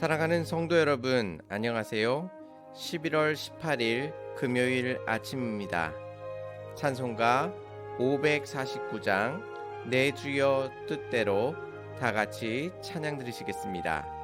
사랑하는 성도 여러분, 안녕하세요. 11월 18일 금요일 아침입니다. 찬송가 549장 내 주여 뜻대로 다 같이 찬양 드리시겠습니다.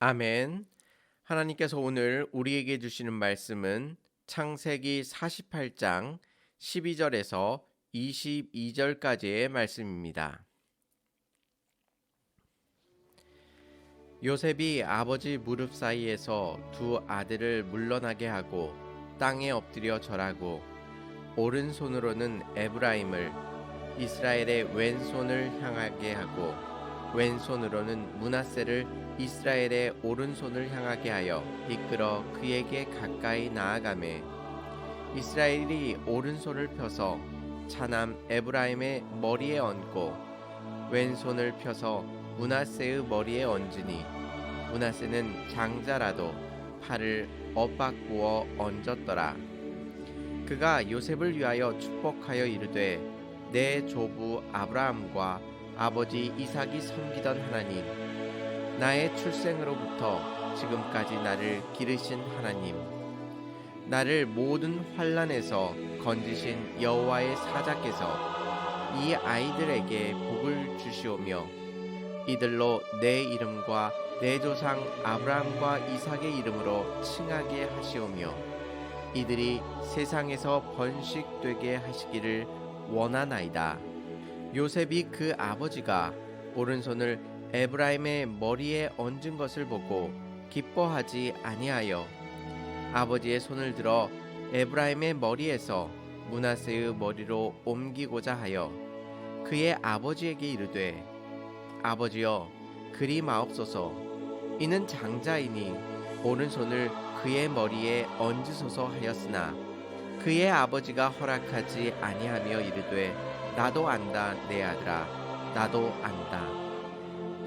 아멘. 하나님께서 오늘 우리에게 주시는 말씀은 창세기 48장 12절에서 22절까지의 말씀입니다. 요셉이 아버지 무릎 사이에서 두 아들을 물러나게 하고 땅에 엎드려 절하고 오른손으로는 에브라임을 이스라엘의 왼손을 향하게 하고 왼손으로는 문하세를 이스라엘의 오른손을 향하게 하여 이끌어 그에게 가까이 나아가매. 이스라엘이 오른손을 펴서 차남 에브라임의 머리에 얹고 왼손을 펴서 문하세의 머리에 얹으니 문하세는 장자라도 팔을 엇바꾸어 얹었더라. 그가 요셉을 위하여 축복하여 이르되 내 조부 아브라함과 아버지 이삭이 섬기던 하나님 나의 출생으로부터 지금까지 나를 기르신 하나님 나를 모든 환란에서 건지신 여호와의 사자께서 이 아이들에게 복을 주시오며 이들로 내 이름과 내 조상 아브라함과 이삭의 이름으로 칭하게 하시오며 이들이 세상에서 번식되게 하시기를 원하나이다. 요셉이 그 아버지가 오른손을 에브라임의 머리에 얹은 것을 보고 기뻐하지 아니하여 아버지의 손을 들어 에브라임의 머리에서 문하세의 머리로 옮기고자 하여 그의 아버지에게 이르되 아버지여 그리 마옵소서. 이는 장자이니 오른손을 그의 머리에 얹으소서 하였으나 그의 아버지가 허락하지 아니하며 이르되 나도 안다 내 아들아. 나도 안다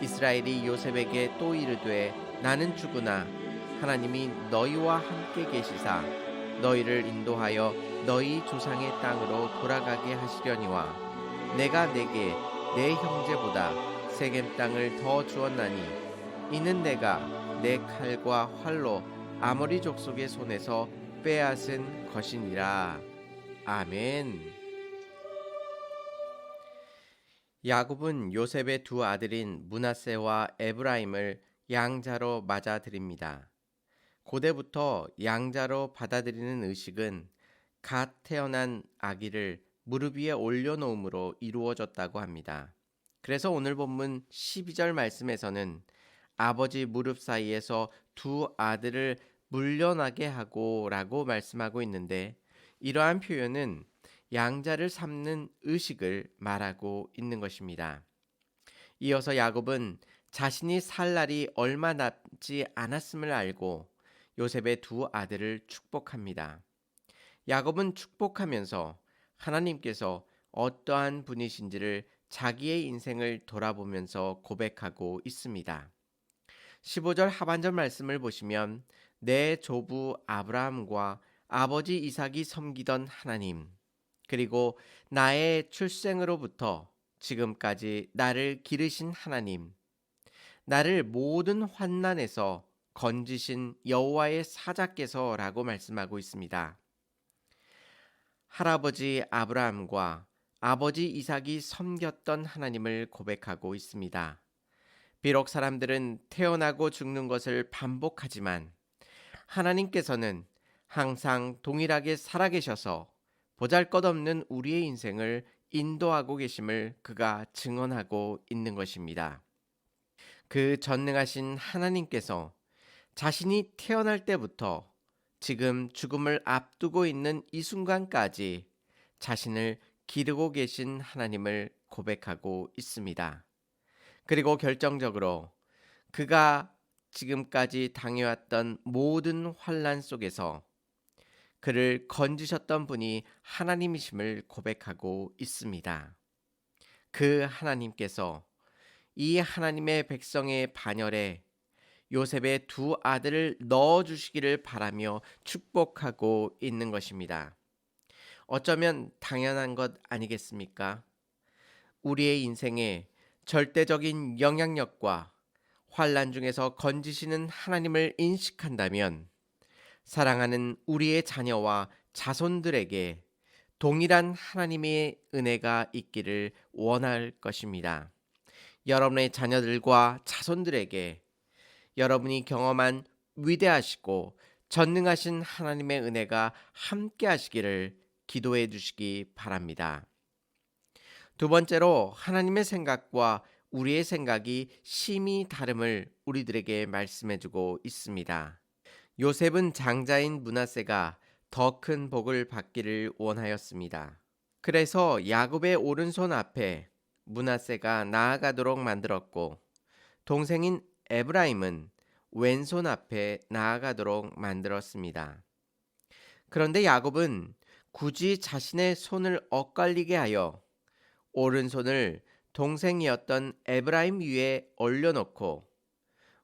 이스라엘이 요셉에게 또 이르되 나는 죽으나 하나님이 너희와 함께 계시사 너희를 인도하여 너희 조상의 땅으로 돌아가게 하시려니와 내가 내게 내 형제보다 세겜 땅을 더 주었나니 이는 내가 내 칼과 활로 아모리 족속의 손에서 빼앗은 것이니라 아멘. 야곱은 요셉의 두 아들인 문하세와 에브라임을 양자로 맞아들입니다. 고대부터 양자로 받아들이는 의식은 갓 태어난 아기를 무릎 위에 올려놓음으로 이루어졌다고 합니다. 그래서 오늘 본문 12절 말씀에서는 아버지 무릎 사이에서 두 아들을 물려나게 하고 라고 말씀하고 있는데 이러한 표현은 양자를 삼는 의식을 말하고 있는 것입니다. 이어서 야곱은 자신이 살 날이 얼마 남지 않았음을 알고 요셉의 두 아들을 축복합니다. 야곱은 축복하면서 하나님께서 어떠한 분이신지를 자기의 인생을 돌아보면서 고백하고 있습니다. 15절 하반절 말씀을 보시면 내 조부 아브라함과 아버지 이삭이 섬기던 하나님 그리고 나의 출생으로부터 지금까지 나를 기르신 하나님 나를 모든 환난에서 건지신 여호와의 사자께서라고 말씀하고 있습니다. 할아버지 아브라함과 아버지 이삭이 섬겼던 하나님을 고백하고 있습니다. 비록 사람들은 태어나고 죽는 것을 반복하지만 하나님께서는 항상 동일하게 살아계셔서 보잘것없는 우리의 인생을 인도하고 계심을 그가 증언하고 있는 것입니다. 그 전능하신 하나님께서 자신이 태어날 때부터 지금 죽음을 앞두고 있는 이 순간까지 자신을 기르고 계신 하나님을 고백하고 있습니다. 그리고 결정적으로 그가 지금까지 당해왔던 모든 환란 속에서 그를 건지셨던 분이 하나님이심을 고백하고 있습니다. 그 하나님께서 이 하나님의 백성의 반열에 요셉의 두 아들을 넣어 주시기를 바라며 축복하고 있는 것입니다. 어쩌면 당연한 것 아니겠습니까? 우리의 인생에 절대적인 영향력과 환란 중에서 건지시는 하나님을 인식한다면 사랑하는 우리의 자녀와 자손들에게 동일한 하나님의 은혜가 있기를 원할 것입니다. 여러분의 자녀들과 자손들에게 여러분이 경험한 위대하시고 전능하신 하나님의 은혜가 함께 하시기를 기도해 주시기 바랍니다. 두 번째로 하나님의 생각과 우리의 생각이 심히 다름을 우리들에게 말씀해 주고 있습니다. 요셉은 장자인 문하세가 더 큰 복을 받기를 원하였습니다. 그래서 야곱의 오른손 앞에 문하세가 나아가도록 만들었고 동생인 에브라임은 왼손 앞에 나아가도록 만들었습니다. 그런데 야곱은 굳이 자신의 손을 엇갈리게 하여 오른손을 동생이었던 에브라임 위에 올려놓고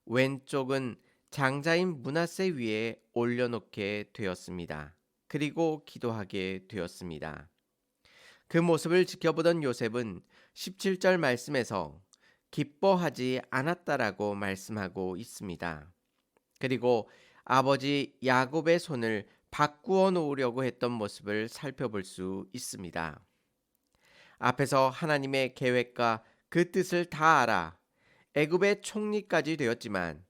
왼쪽은 장자인 문하세 위에 올려놓게 되었습니다. 그리고 기도하게 되었습니다. 그 모습을 지켜보던 요셉은 17절 말씀에서 기뻐하지 않았다라고 말씀하고 있습니다. 그리고 아버지 야곱의 손을 바꾸어 놓으려고 했던 모습을 살펴볼 수 있습니다. 앞에서 하나님의 계획과 그 뜻을 다 알아 애굽의 총리까지 되었지만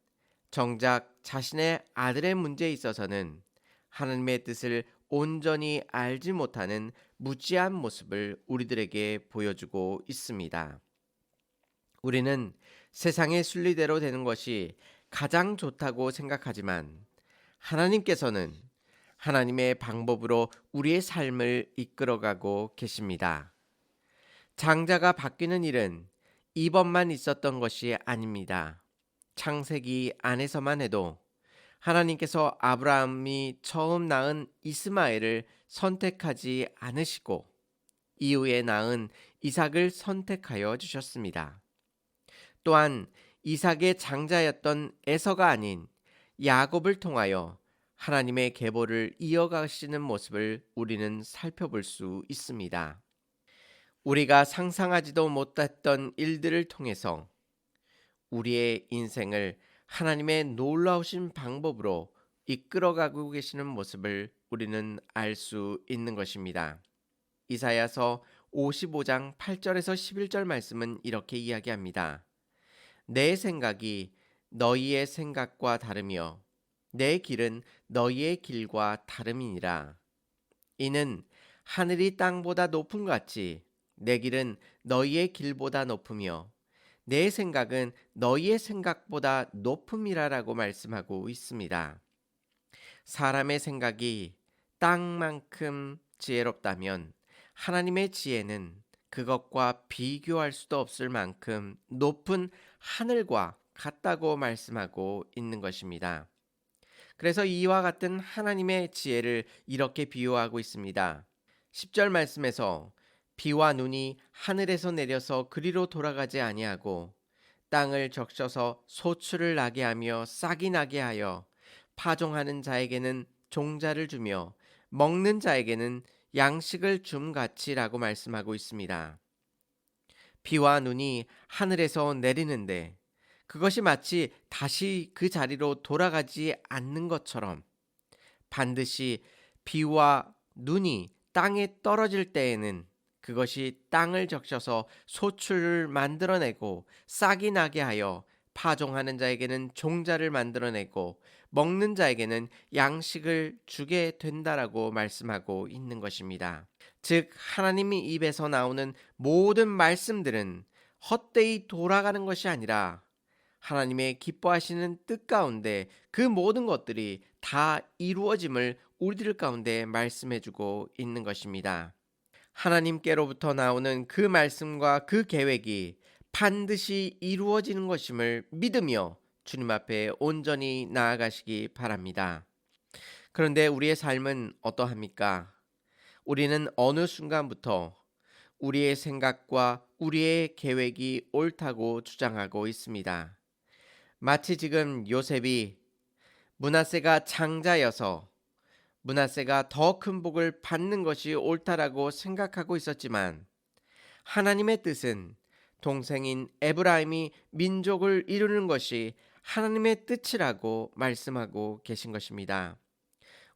정작 자신의 아들의 문제에 있어서는 하나님의 뜻을 온전히 알지 못하는 무지한 모습을 우리들에게 보여주고 있습니다. 우리는 세상의 순리대로 되는 것이 가장 좋다고 생각하지만 하나님께서는 하나님의 방법으로 우리의 삶을 이끌어가고 계십니다. 장자가 바뀌는 일은 이번만 있었던 것이 아닙니다. 창세기 안에서만 해도 하나님께서 아브라함이 처음 낳은 이스마엘을 선택하지 않으시고 이후에 낳은 이삭을 선택하여 주셨습니다. 또한 이삭의 장자였던 에서가 아닌 야곱을 통하여 하나님의 계보를 이어가시는 모습을 우리는 살펴볼 수 있습니다. 우리가 상상하지도 못했던 일들을 통해서 우리의 인생을 하나님의 놀라우신 방법으로 이끌어가고 계시는 모습을 우리는 알 수 있는 것입니다. 이사야서 55장 8절에서 11절 말씀은 이렇게 이야기합니다. 내 생각이 너희의 생각과 다르며 내 길은 너희의 길과 다름이니라. 이는 하늘이 땅보다 높은 것 같이 내 길은 너희의 길보다 높으며 내 생각은 너희의 생각보다 높음이라라고 말씀하고 있습니다. 사람의 생각이 땅만큼 지혜롭다면 하나님의 지혜는 그것과 비교할 수도 없을 만큼 높은 하늘과 같다고 말씀하고 있는 것입니다. 그래서 이와 같은 하나님의 지혜를 이렇게 비유하고 있습니다. 10절 말씀에서 비와 눈이 하늘에서 내려서 그리로 돌아가지 아니하고 땅을 적셔서 소출을 나게 하며 싹이 나게 하여 파종하는 자에게는 종자를 주며 먹는 자에게는 양식을 줌 같이라고 말씀하고 있습니다. 비와 눈이 하늘에서 내리는데 그것이 마치 다시 그 자리로 돌아가지 않는 것처럼 반드시 비와 눈이 땅에 떨어질 때에는 그것이 땅을 적셔서 소출을 만들어내고 싹이 나게 하여 파종하는 자에게는 종자를 만들어내고 먹는 자에게는 양식을 주게 된다라고 말씀하고 있는 것입니다. 즉 하나님의 입에서 나오는 모든 말씀들은 헛되이 돌아가는 것이 아니라 하나님의 기뻐하시는 뜻 가운데 그 모든 것들이 다 이루어짐을 우리들 가운데 말씀해 주고 있는 것입니다. 하나님께로부터 나오는 그 말씀과 그 계획이 반드시 이루어지는 것임을 믿으며 주님 앞에 온전히 나아가시기 바랍니다. 그런데 우리의 삶은 어떠합니까? 우리는 어느 순간부터 우리의 생각과 우리의 계획이 옳다고 주장하고 있습니다. 마치 지금 요셉이 문하세가 장자여서 문하세가 더 큰 복을 받는 것이 옳다라고 생각하고 있었지만 하나님의 뜻은 동생인 에브라임이 민족을 이루는 것이 하나님의 뜻이라고 말씀하고 계신 것입니다.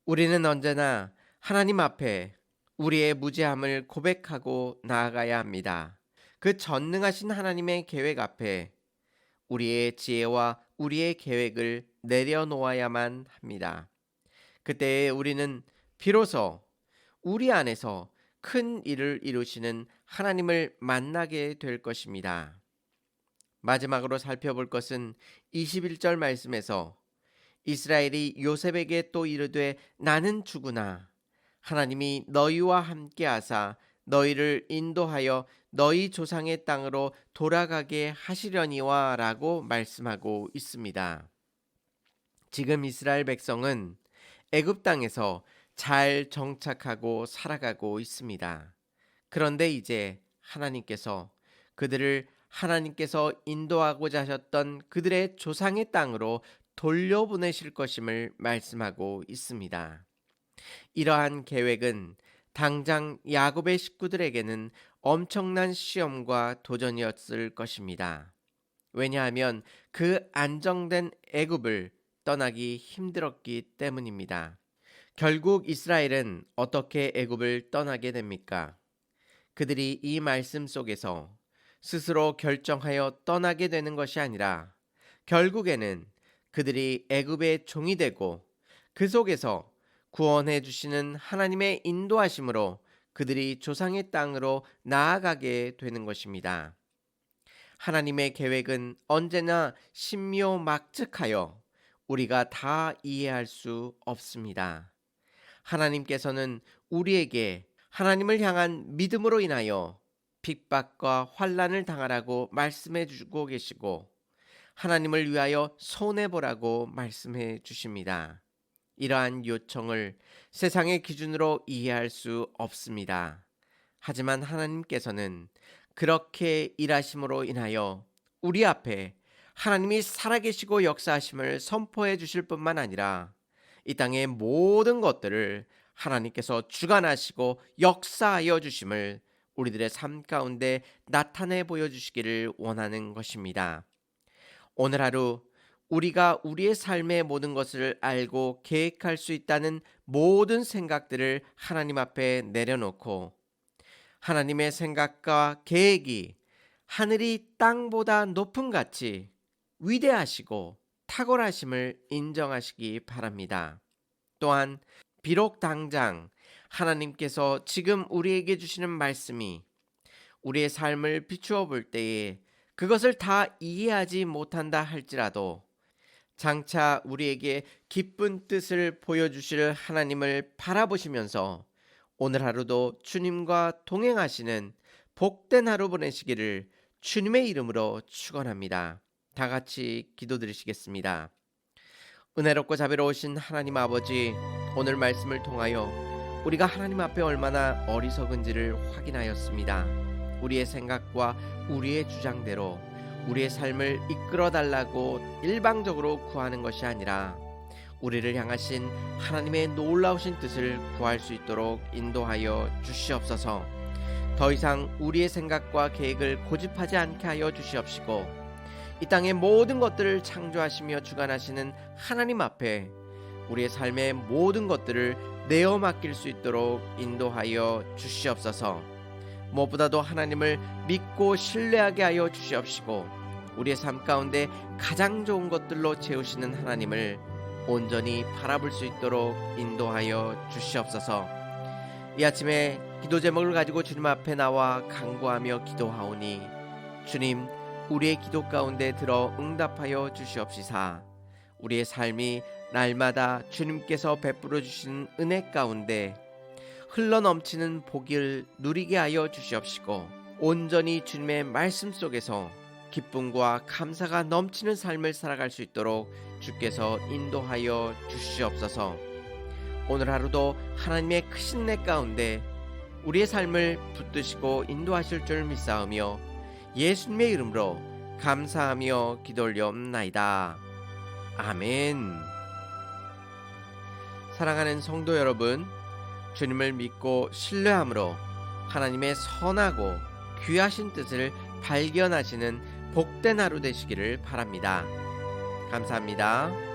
우리는 언제나 하나님 앞에 우리의 무지함을 고백하고 나아가야 합니다. 그 전능하신 하나님의 계획 앞에 우리의 지혜와 우리의 계획을 내려놓아야만 합니다. 그때 우리는 비로소 우리 안에서 큰 일을 이루시는 하나님을 만나게 될 것입니다. 마지막으로 살펴볼 것은 21절 말씀에서 이스라엘이 요셉에게 또 이르되 나는 죽으나 하나님이 너희와 함께 하사 너희를 인도하여 너희 조상의 땅으로 돌아가게 하시려니와 라고 말씀하고 있습니다. 지금 이스라엘 백성은 애굽 땅에서 잘 정착하고 살아가고 있습니다. 그런데 이제 하나님께서 그들을 하나님께서 인도하고자 하셨던 그들의 조상의 땅으로 돌려보내실 것임을 말씀하고 있습니다. 이러한 계획은 당장 야곱의 식구들에게는 엄청난 시험과 도전이었을 것입니다. 왜냐하면 그 안정된 애굽을 떠나기 힘들었기 때문입니다. 결국 이스라엘은 어떻게 애굽을 떠나게 됩니까? 그들이 이 말씀 속에서 스스로 결정하여 떠나게 되는 것이 아니라 결국에는 그들이 애굽의 종이 되고 그 속에서 구원해 주시는 하나님의 인도하심으로 그들이 조상의 땅으로 나아가게 되는 것입니다. 하나님의 계획은 언제나 신묘 막측하여 우리가 다 이해할 수 없습니다. 하나님께서는 우리에게 하나님을 향한 믿음으로 인하여 핍박과 환란을 당하라고 말씀해 주고 계시고 하나님을 위하여 손해 보라고 말씀해 주십니다. 이러한 요청을 세상의 기준으로 이해할 수 없습니다. 하지만 하나님께서는 그렇게 일하심으로 인하여 우리 앞에 하나님이 살아계시고 역사하심을 선포해 주실 뿐만 아니라 이 땅의 모든 것들을 하나님께서 주관하시고 역사하여 주심을 우리들의 삶 가운데 나타내 보여주시기를 원하는 것입니다. 오늘 하루 우리가 우리의 삶의 모든 것을 알고 계획할 수 있다는 모든 생각들을 하나님 앞에 내려놓고 하나님의 생각과 계획이 하늘이 땅보다 높은 같이 위대하시고 탁월하심을 인정하시기 바랍니다. 또한 비록 당장 하나님께서 지금 우리에게 주시는 말씀이 우리의 삶을 비추어 볼 때에 그것을 다 이해하지 못한다 할지라도 장차 우리에게 기쁜 뜻을 보여주실 하나님을 바라보시면서 오늘 하루도 주님과 동행하시는 복된 하루 보내시기를 주님의 이름으로 축원합니다. 다 같이 기도드리시겠습니다. 은혜롭고 자비로우신 하나님 아버지 오늘 말씀을 통하여 우리가 하나님 앞에 얼마나 어리석은지를 확인하였습니다. 우리의 생각과 우리의 주장대로 우리의 삶을 이끌어 달라고 일방적으로 구하는 것이 아니라 우리를 향하신 하나님의 놀라우신 뜻을 구할 수 있도록 인도하여 주시옵소서. 더 이상 우리의 생각과 계획을 고집하지 않게 하여 주시옵시고 이 땅의 모든 것들을 창조하시며 주관하시는 하나님 앞에 우리의 삶의 모든 것들을 내어 맡길 수 있도록 인도하여 주시옵소서. 무엇보다도 하나님을 믿고 신뢰하게 하여 주시옵시고 우리의 삶 가운데 가장 좋은 것들로 채우시는 하나님을 온전히 바라볼 수 있도록 인도하여 주시옵소서. 이 아침에 기도 제목을 가지고 주님 앞에 나와 간구하며 기도하오니 주님 우리의 기도 가운데 들어 응답하여 주시옵시사 우리의 삶이 날마다 주님께서 베풀어 주신 은혜 가운데 흘러 넘치는 복을 누리게 하여 주시옵시고 온전히 주님의 말씀 속에서 기쁨과 감사가 넘치는 삶을 살아갈 수 있도록 주께서 인도하여 주시옵소서. 오늘 하루도 하나님의 크신 내 가운데 우리의 삶을 붙드시고 인도하실 줄 믿사오며 예수님의 이름으로 감사하며 기도 올려옵나이다. 아멘. 사랑하는 성도 여러분, 주님을 믿고 신뢰함으로 하나님의 선하고 귀하신 뜻을 발견하시는 복된 하루 되시기를 바랍니다. 감사합니다.